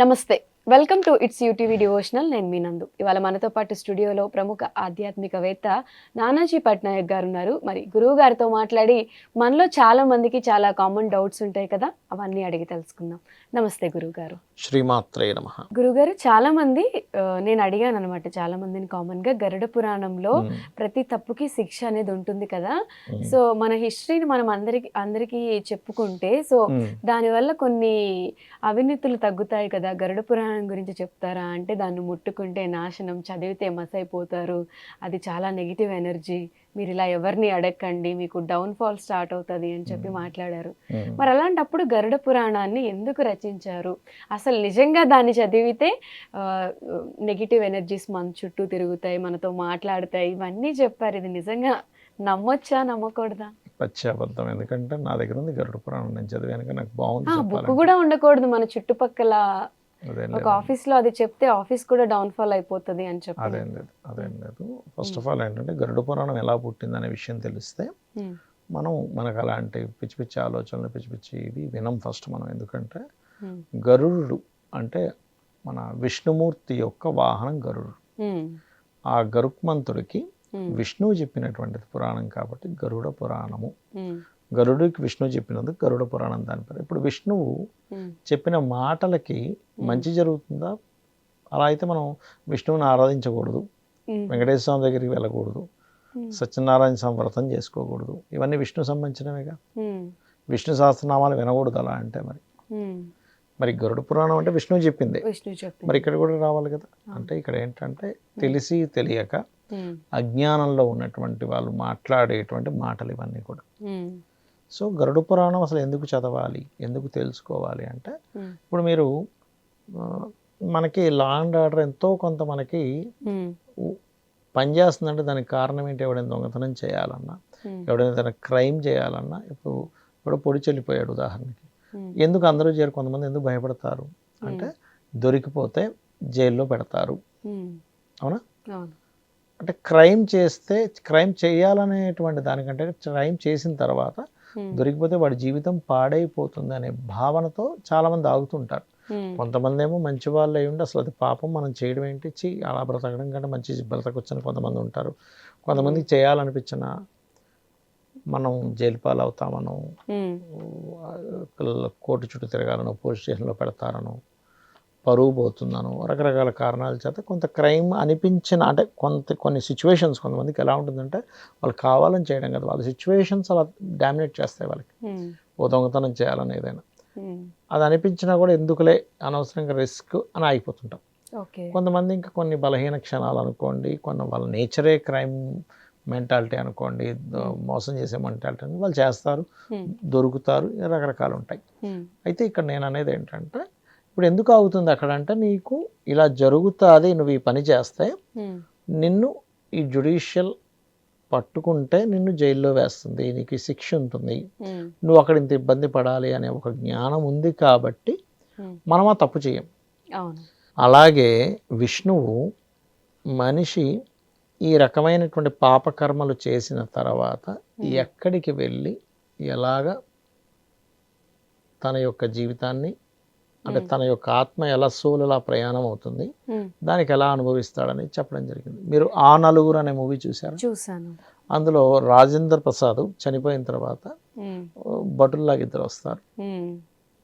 నమస్తే. Welcome to its UTV devotional నేను మీ నందు. ఇవాళ మనతో పాటు స్టూడియోలో ప్రముఖ ఆధ్యాత్మికవేత్త నానాజీ పట్నాయక్ గారు ఉన్నారు. మరి గురువు గారితో మాట్లాడి మనలో చాలా మందికి చాలా కామన్ డౌట్స్ ఉంటాయి కదా అవన్నీ అడిగి తెలుసుకుందాం. నమస్తే గురువు గారు. శ్రీమాత్రే నమ. గురుగారు చాలా మంది నేను అడిగాను అనమాట చాలా మందిని కామన్గా గరుడ పురాణంలో ప్రతి తప్పుకి శిక్ష అనేది ఉంటుంది కదా. సో మన హిస్టరీని మనం అందరికి అందరికీ చెప్పుకుంటే సో దానివల్ల కొన్ని అవినీతులు తగ్గుతాయి కదా. గరుడ పురాణం గురించి చెప్తారా? అంటే దాన్ని ముట్టుకుంటే నాశనం చదివితే మసైపోతారు. అది చాలా నెగిటివ్ ఎనర్జీ మీరు ఇలా ఎవరిని అడగండి మీకు డౌన్ ఫాల్ స్టార్ట్ అవుతుంది అని చెప్పి మాట్లాడారు. మరి అలాంటప్పుడు గరుడ పురాణాన్ని ఎందుకు రచించారు? అసలు నిజంగా దాన్ని చదివితే నెగిటివ్ ఎనర్జీస్ మన చుట్టూ తిరుగుతాయి మనతో మాట్లాడతాయి ఇవన్నీ చెప్పారు. ఇది నిజంగా నమ్మొచ్చా నమ్మకూడదా? పచ్చి అబద్ధం ఎందుకంటే నా దగ్గర ఉంది గరుడ పురాణం. నేను చదివాను నాకు బాగుంది బుక్. కూడా ఉండకూడదు. మన చుట్టుపక్కల ఒక ఆఫీస్లో అది చెప్తే ఆఫీస్ కూడా డౌన్ ఫాల్ అయిపోతుంది అని చెప్పి. అదేం లేదు అదేం లేదు. ఫస్ట్ ఆఫ్ ఆల్ ఏంటంటే గరుడ పురాణం ఎలా పుట్టింది అనే విషయం తెలిస్తే మనం మనకు అలాంటి పిచ్చి పిచ్చి ఆలోచనలు పిచ్చి పిచ్చి ఇవి వినం ఫస్ట్ మనం. ఎందుకంటే గరుడు అంటే మన విష్ణుమూర్తి యొక్క వాహనం గరుడు. ఆ గరుక్మంతుడికి విష్ణువు చెప్పినటువంటిది పురాణం కాబట్టి గరుడ పురాణము. గరుడికి విష్ణు చెప్పినందుకు గరుడ పురాణం దాని పేరు. ఇప్పుడు విష్ణువు చెప్పిన మాటలకి మంచి జరుగుతుందా? అలా అయితే మనం విష్ణువుని ఆరాధించకూడదు. వెంకటేశ్వర స్వామి దగ్గరికి వెళ్ళకూడదు. సత్యనారాయణ స్వామి వ్రతం చేసుకోకూడదు. ఇవన్నీ విష్ణు సంబంధించినవిగా? విష్ణు సహస్రనామాలు వినకూడదు అలా అంటే మరి. మరి గరుడ పురాణం అంటే విష్ణువు చెప్పింది. విష్ణు చెప్పి మరి ఇక్కడ కూడా రావాలి కదా? అంటే ఇక్కడ ఏంటంటే తెలిసి తెలియక అజ్ఞానంలో ఉన్నటువంటి వాళ్ళు మాట్లాడేటువంటి మాటలు ఇవన్నీ కూడా. సో గరుడ పురాణం అసలు ఎందుకు చదవాలి? ఎందుకు తెలుసుకోవాలి అంటే ఉమ్, ఇప్పుడు మీరు మనకి లా అండ్ ఆర్డర్ ఎంతో కొంత మనకి ఉ- పనిచేస్తుందంటే దానికి కారణం ఏంటి? ఎవడైనా దొంగతనం చేయాలన్నా ఉమ్, ఎవడైనా ఏదైనా క్రైమ్ చేయాలన్నా ఇప్పుడు ఇప్పుడు పొడి చెల్లిపోయాడు ఉదాహరణకి. ఎందుకు అందరూ చేరు కొంతమంది ఎందుకు భయపడతారు? అంటే దొరికిపోతే జైల్లో పెడతారు. అవునా. అంటే క్రైమ్ చేస్తే క్రైమ్ చేయాలనేటువంటి దానికంటే క్రైమ్ చేసిన తర్వాత దొరికిపోతే వాడి జీవితం పాడైపోతుంది అనే భావనతో చాలామంది ఆగుతుంటారు. కొంతమంది ఏమో మంచి వాళ్ళు అయి ఉండి అసలు అది పాపం మనం చేయడం ఏంటి? చి అలా బ్రతకడం కంటే మంచి బ్రతకొచ్చని కొంతమంది ఉంటారు. కొంతమందికి చేయాలనిపించిన మనం జైలు పాలు అవుతామనో కోర్టు చుట్టూ తిరగాలనో పోలీస్ స్టేషన్లో పెడతారనో పరువు పోతుందనో రకరకాల కారణాల చేత కొంత క్రైమ్ అనిపించిన అంటే కొంత కొన్ని సిచ్యువేషన్స్ కొంతమందికి ఎలా ఉంటుందంటే వాళ్ళు కావాలని చేయడం కదా. వాళ్ళ సిచ్యువేషన్స్ అలా డామినేట్ చేస్తాయి వాళ్ళకి. ఉమ్, ఓ దొంగతనం చేయాలని ఏదైనా. ఉమ్, అది అనిపించినా కూడా ఎందుకులే అనవసరంగా రిస్క్ అని ఆగిపోతుంటాం. కొంతమంది ఇంకా కొన్ని బలహీన క్షణాలు అనుకోండి కొన్ని వాళ్ళ నేచరే క్రైమ్ మెంటాలిటీ అనుకోండి ద- మోసం చేసే మెంటాలిటీ అని వాళ్ళు చేస్తారు. దొరుకుతారు రకరకాలు ఉంటాయి. అయితే ఇక్కడ నేను అనేది ఏంటంటే ఇప్పుడు ఎందుకు అవుతుంది అక్కడ అంటే నీకు ఇలా జరుగుతుంది నువ్వు ఈ పని చేస్తే నిన్ను ఈ జుడిషియల్ పట్టుకుంటే నిన్ను జైల్లో వేస్తుంది నీకు శిక్ష ఉంటుంది. నువ్వు అక్కడ ఇంత ఇబ్బంది పడాలి అనే ఒక జ్ఞానం ఉంది కాబట్టి మనం ఆ తప్పు చేయం. అలాగే విష్ణువు మనిషి ఈ రకమైనటువంటి పాపకర్మలు చేసిన తర్వాత ఎక్కడికి వెళ్ళి ఎలాగ తన యొక్క జీవితాన్ని అంటే తన యొక్క ఆత్మ ఎలా సోల్ ఎలా ప్రయాణం అవుతుంది దానికి ఎలా అనుభవిస్తాడని చెప్పడం జరిగింది. మీరు ఆ నలుగురు అనే మూవీ చూసారు చూసాను అందులో రాజేంద్ర ప్రసాద్ చనిపోయిన తర్వాత భటుల్లాగా ఇద్దరు వస్తారు.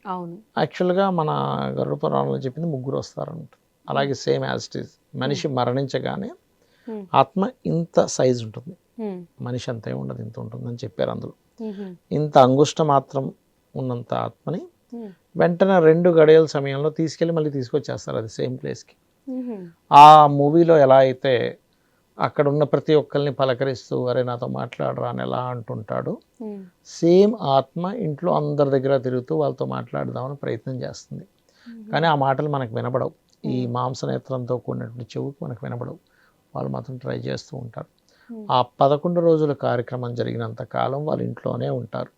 అవును. యాక్చువల్గా మన గరుడ పురాణంలో చెప్పింది ముగ్గురు వస్తారంట అలాగే సేమ్ యాజ్ ఇట్ ఈస్. మనిషి మరణించగానే ఆత్మ ఇంత సైజ్ ఉంటుంది. మనిషి అంతే ఉండదు ఇంత ఉంటుందని చెప్పారు అందులో. ఇంత అంగుష్ట మాత్రం ఉన్నంత ఆత్మని వెంటనే రెండు గడియల సమయంలో తీసుకెళ్ళి మళ్ళీ తీసుకొచ్చేస్తారు అది సేమ్ ప్లేస్కి ఆ మూవీలో ఎలా అయితే అక్కడ ఉన్న ప్రతి ఒక్కరిని పలకరిస్తూ అరే నాతో మాట్లాడరా అని ఎలా అంటుంటాడు సేమ్ ఆత్మ ఇంట్లో అందరి దగ్గర తిరుగుతూ వాళ్ళతో మాట్లాడదామని ప్రయత్నం చేస్తుంది. కానీ ఆ మాటలు మనకు వినపడవు ఈ మాంసనేత్రంతో కూడినటువంటి చెవుకు మనకు వినపడవు వాళ్ళు మాత్రం ట్రై చేస్తూ ఉంటారు. ఆ పదకొండు రోజుల కార్యక్రమం జరిగినంత కాలం వాళ్ళ ఇంట్లోనే ఉంటారు.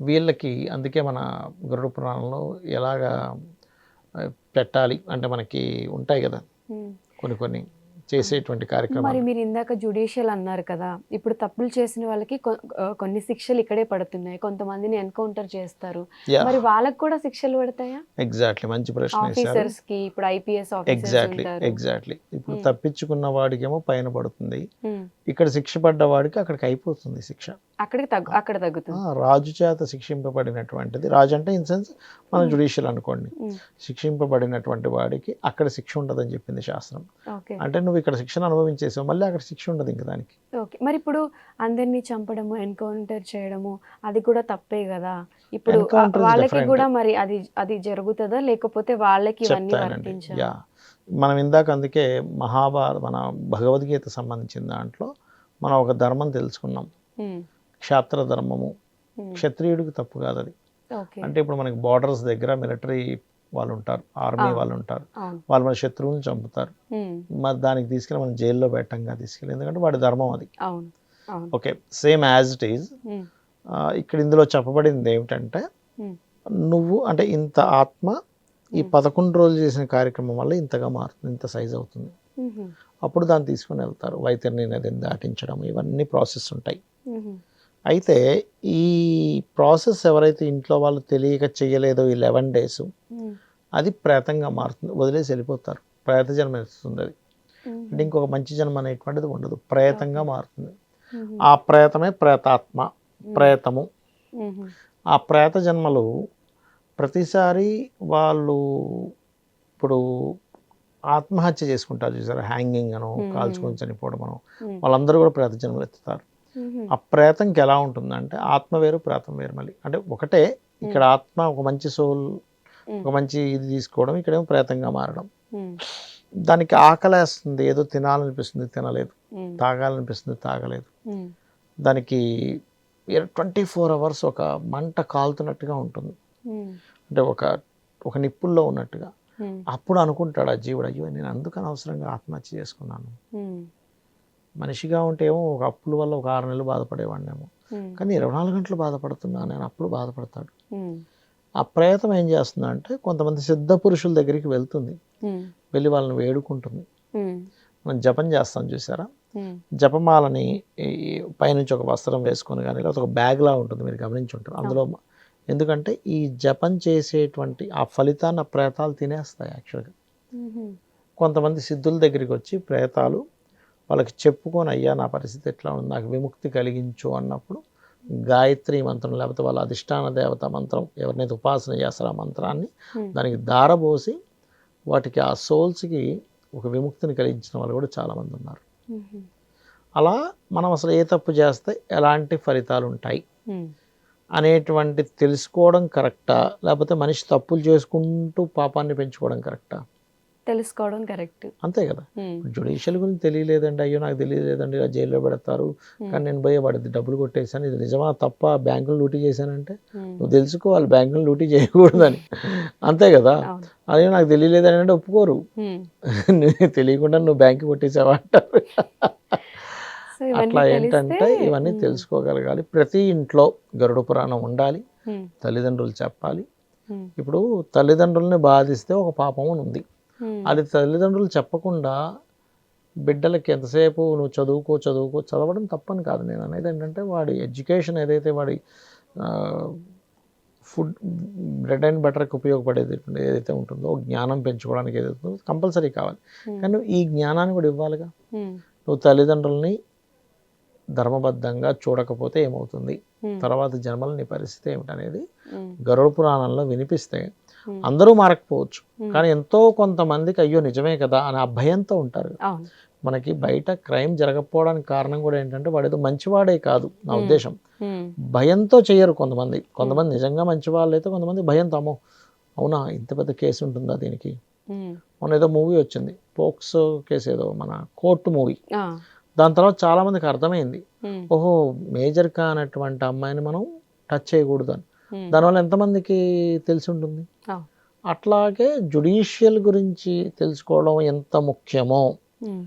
వీళ్ళకి అందుకే మన గరుడ పురాణంలో ఎలాగా పెట్టాలి అంటే మనకి ఉంటాయి కదా. కొన్ని కొన్ని చేసేటువంటి మరి కార్యక్రమాలు. మీరు ఇందాక జుడిషియల్ అన్నారు కదా ఇప్పుడు తప్పులు చేసిన వాళ్ళకి కొన్ని శిక్షలు ఇక్కడే పడుతున్నాయి. కొంతమందిని ఎన్కౌంటర్ చేస్తారు. మరి వాళ్ళకి కూడా శిక్షలు పడతాయా? ఎగ్జాక్ట్లీ మంచి ప్రశ్న ఆఫీసర్స్కి ఇప్పుడు ఐపీఎస్ ఆఫీసర్స్ ఎగ్జాక్ట్లీ ఎగ్జాక్ట్లీ ఇప్పుడు. తప్పించుకున్న వాడికేమో పైన పడుతుంది. ఇక్కడ శిక్ష పడ్డ వాడికి అక్కడికి అయిపోతుంది శిక్ష. అక్కడికి తగ్గు అక్కడ తగ్గుతుంది. రాజు చేత శిక్షింపబడినటువంటిది. రాజు అంటే ఇన్ సెన్స్ మన. జుడిషియల్ అనుకోండి. శిక్షింపబడినటువంటి వాడికి అక్కడ శిక్ష ఉండదని చెప్పింది శాస్త్రం. ఓకే. అంటే నువ్వు ఇక్కడ శిక్షణ అనుభవించేసావు మళ్ళీ అక్కడ శిక్ష ఉండదు ఇంక దానికి. ఓకే. మరి ఇప్పుడు అందరినీ చంపడము ఎన్కౌంటర్ చేయడము అది కూడా తప్పే కదా? ఇప్పుడు వాళ్ళకి. కూడా మరి అది అది జరుగుతుందా? లేకపోతే వాళ్ళకి ఇవన్నీ మనం ఇందాక అందుకే మహాభారత మన భగవద్గీత సంబంధించిన దాంట్లో మనం ఒక ధర్మం తెలుసుకున్నాం. క్షాత్ర ధర్మము క్షత్రియుడికి తప్పు కాదు అది అంటే ఇప్పుడు మనకి బార్డర్స్ దగ్గర మిలిటరీ వాళ్ళు ఉంటారు ఆర్మీ ఆ. వాళ్ళు ఉంటారు అవును వాళ్ళు మన శత్రువుని చంపుతారు ఉమ్. మరి దానికి తీసుకెళ్ళి మనం జైల్లో పెట్టంగా తీసుకెళ్ళి ఎందుకంటే వాడి ధర్మం అది okay same as it is. ఇక్కడ ఇందులో చెప్పబడింది ఏమిటంటే ఉమ్. నువ్వు అంటే ఇంత ఆత్మ ఈ. పదకొండు రోజులు చేసిన కార్యక్రమం వల్ల ఇంతగా మారుతుంది ఇంత సైజ్ అవుతుంది. అప్పుడు దాన్ని తీసుకుని వెళ్తారు వైతరిని నదిని దాటించడం ఇవన్నీ ప్రాసెస్ ఉంటాయి. అయితే ఈ ప్రాసెస్ ఎవరైతే ఇంట్లో వాళ్ళు తెలియక చేయలేదో ఈ లెవెన్ డేస్ ఉమ్. అది ప్రేతంగా మారుతుంది వదిలేసి వెళ్ళిపోతారు ప్రేత జన్మ ఇస్తుంది అది ఉమ్. అంటే ఇంకొక మంచి జన్మ అనేటువంటిది ఉండదు ప్రేతంగా మారుతుంది ఉహు. ఆ ప్రేతమే ప్రేతాత్మ ప్రేతము. ఆ ప్రేత జన్మలు ప్రతిసారి వాళ్ళు ఇప్పుడు ఆత్మహత్య చేసుకుంటారు చూసారు హ్యాంగింగ్ అను Hmm. కాల్చుకొని చనిపోవడం అను. వాళ్ళందరూ కూడా ప్రేత జన్మలు ఎత్తుతారు. ఆ ప్రేతంకి ఎలా ఉంటుందంటే ఆత్మ వేరు ప్రేతం వేరు మళ్ళీ అంటే ఒకటే ఇక్కడ ఆత్మ ఒక మంచి సోల్. ఒక మంచి ఇది తీసుకోవడం ఇక్కడేమో ప్రేతంగా మారడం. దానికి ఆకలేస్తుంది ఏదో తినాలనిపిస్తుంది తినలేదు. తాగాలనిపిస్తుంది తాగలేదు. దానికి ట్వంటీ ఫోర్ అవర్స్ ఒక మంట కాలుతున్నట్టుగా ఉంటుంది. అంటే ఒక ఒక నిప్పుల్లో ఉన్నట్టుగా. అప్పుడు అనుకుంటాడు ఆ జీవుడు అయ్యో నేను అందుకు అనవసరంగా ఆత్మహత్య చేసుకున్నాను. మనిషిగా ఉంటే ఏమో ఒక అప్పుల వల్ల ఒక ఆరు నెలలు బాధపడేవాడినేమో. కానీ ఇరవై నాలుగు గంటలు బాధపడుతున్నా నేను అప్పుడు బాధపడతాడు. ఆ ప్రేతం ఏం చేస్తుందంటే కొంతమంది సిద్ధ పురుషుల దగ్గరికి వెళ్తుంది. వెళ్ళి వాళ్ళని వేడుకుంటుంది. మనం జపం చేస్తాం చూసారా. జపమాలని పైనుంచి ఒక వస్త్రం వేసుకొని కానీ లేకపోతే ఒక బ్యాగ్లా ఉంటుంది మీరు గమనించి ఉంటారు అందులో ఎందుకంటే ఈ జపం చేసేటువంటి ఆ ఫలితాన్ని ఆ ప్రేతాలు తినేస్తాయి యాక్చువల్గా. కొంతమంది సిద్ధుల దగ్గరికి వచ్చి ప్రేతాలు వాళ్ళకి చెప్పుకొని అయ్యా నా పరిస్థితి ఎట్లా ఉంది నాకు విముక్తి కలిగించు అన్నప్పుడు గాయత్రి మంత్రం లేకపోతే వాళ్ళ అధిష్టాన దేవత మంత్రం ఎవరినైతే ఉపాసన చేస్తారో ఆ మంత్రాన్ని. దానికి దారబోసి వాటికి ఆ సోల్స్కి ఒక విముక్తిని కలిగించిన వాళ్ళు కూడా చాలామంది ఉన్నారు. అలా మనం అసలు ఏ తప్పు చేస్తే ఎలాంటి ఫలితాలు ఉంటాయి. అనేటువంటి తెలుసుకోవడం కరెక్టా లేకపోతే మనిషి తప్పులు చేసుకుంటూ పాపాన్ని పెంచుకోవడం కరెక్టా తెలుసుకోవడం కరెక్ట్. అంతే కదా? జుడిషియల్ గురించి తెలియలేదండి. అయ్యో నాకు తెలియలేదండి. ఇలా జైల్లో పెడతారు. కానీ నేను పోయి వాడి డబ్బులు కొట్టేశాను. ఇది నిజమా తప్ప? బ్యాంకులు లూటీ చేశానంటే? నువ్వు తెలుసుకోవాలి. బ్యాంకులు లూటీ చేయకూడదని. అంతే కదా? అదే నాకు తెలియలేదని అంటే ఒప్పుకోరు. తెలియకుండా నువ్వు బ్యాంకు కొట్టేసావా అంటారు. అట్లా ఏంటంటే ఇవన్నీ. తెలుసుకోగలగాలి. ప్రతి ఇంట్లో గరుడ పురాణం ఉండాలి. తల్లిదండ్రులు చెప్పాలి. ఇప్పుడు తల్లిదండ్రుల్ని బాధిస్తే ఒక పాపం ఉంది. అది తల్లిదండ్రులు చెప్పకుండా బిడ్డలకి ఎంతసేపు నువ్వు చదువుకో చదువుకో చదవడం తప్పని కాదు నేను అనేది ఏంటంటే వాడి ఎడ్యుకేషన్ ఏదైతే వాడి ఫుడ్ బ్రెడ్ అండ్ బటర్కి ఉపయోగపడేది ఏదైతే ఉంటుందో జ్ఞానం పెంచుకోవడానికి ఏదైతే కంపల్సరీ కావాలి. కానీ ఈ జ్ఞానాన్ని కూడా ఇవ్వాలిగా. నువ్వు తల్లిదండ్రుల్ని ధర్మబద్ధంగా చూడకపోతే ఏమవుతుంది. తర్వాత జన్మల నీ పరిస్థితి ఏమిటనేది. గరుడ పురాణంలో వినిపిస్తే. అందరూ మారకపోవచ్చు. కానీ ఎంతో కొంతమందికి అయ్యో నిజమే కదా అని ఆ భయంతో ఉంటారు మనకి బయట క్రైమ్ జరగకపోవడానికి కారణం కూడా ఏంటంటే వాడు ఏదో మంచివాడే కాదు నా. ఉద్దేశం. భయంతో చేయరు కొంతమంది కొంతమంది నిజంగా మంచి వాళ్ళు అయితే కొంతమంది భయంతో అమ్మో అవునా ఇంత పెద్ద కేసు ఉంటుందా దీనికి. మొన్న ఏదో మూవీ వచ్చింది పోక్సో కేసు ఏదో మన కోర్టు మూవీ. దాని తర్వాత చాలా మందికి అర్థమైంది. ఓహో మేజర్ కానటువంటి అమ్మాయిని మనం టచ్ చేయకూడదు అని. దానివల్ల ఎంతమందికి తెలిసి ఉంటుంది. అట్లాగే జుడిషియల్ గురించి తెలుసుకోవడం ఎంత ముఖ్యమో ఉమ్.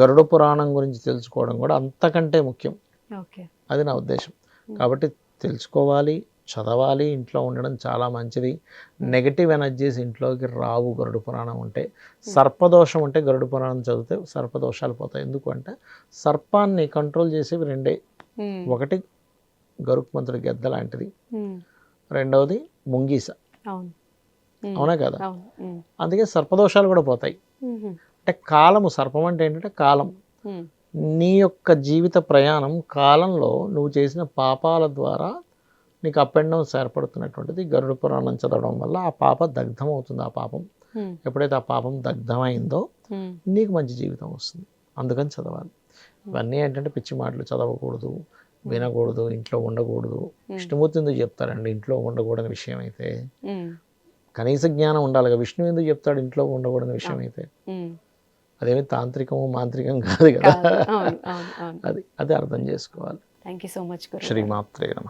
గరుడ పురాణం గురించి తెలుసుకోవడం కూడా అంతకంటే ముఖ్యం. ఓకే. అది నా ఉద్దేశం. కాబట్టి తెలుసుకోవాలి చదవాలి ఇంట్లో ఉండడం చాలా మంచిది. నెగటివ్ ఎనర్జీస్ ఇంట్లోకి రావు గరుడు పురాణం ఉంటే సర్పదోషం ఉంటే గరుడు పురాణం చదివితే సర్పదోషాలు పోతాయి. ఎందుకంటే సర్పాన్ని కంట్రోల్ చేసేవి రెండే. ఒకటి గరుత్మంతుడి గెద్ద లాంటిది. రెండవది ముంగీస. అవును. కదా? అందుకే సర్పదోషాలు కూడా పోతాయి. అంటే కాలము సర్పం అంటే ఏంటంటే కాలం. నీ యొక్క జీవిత ప్రయాణం కాలంలో నువ్వు చేసిన పాపాల ద్వారా నీకు అప్ అండ్ డౌన్స్ ఏర్పడుతున్నటువంటిది. గరుడ పురాణం చదవడం వల్ల ఆ పాప దగ్ధం అవుతుంది ఆ పాపం ఎప్పుడైతే ఆ పాపం దగ్ధమైందో నీకు మంచి జీవితం వస్తుంది. అందుకని చదవాలి. ఇవన్నీ ఏంటంటే పిచ్చి మాటలు చదవకూడదు. వినకూడదు ఇంట్లో ఉండకూడదు. విష్ణుమూర్తి ఎందుకు చెప్తారండి? ఇంట్లో ఉండకూడని విషయం అయితే కనీస జ్ఞానం ఉండాలి కదా. విష్ణు ఎందుకు చెప్తాడు? ఇంట్లో ఉండకూడని విషయం అయితే. అదేమి తాంత్రికము మాంత్రికం కాదు కదా. అది అది అర్థం చేసుకోవాలి. థ్యాంక్ యూ సో మచ్ శ్రీమాత్రే నమ.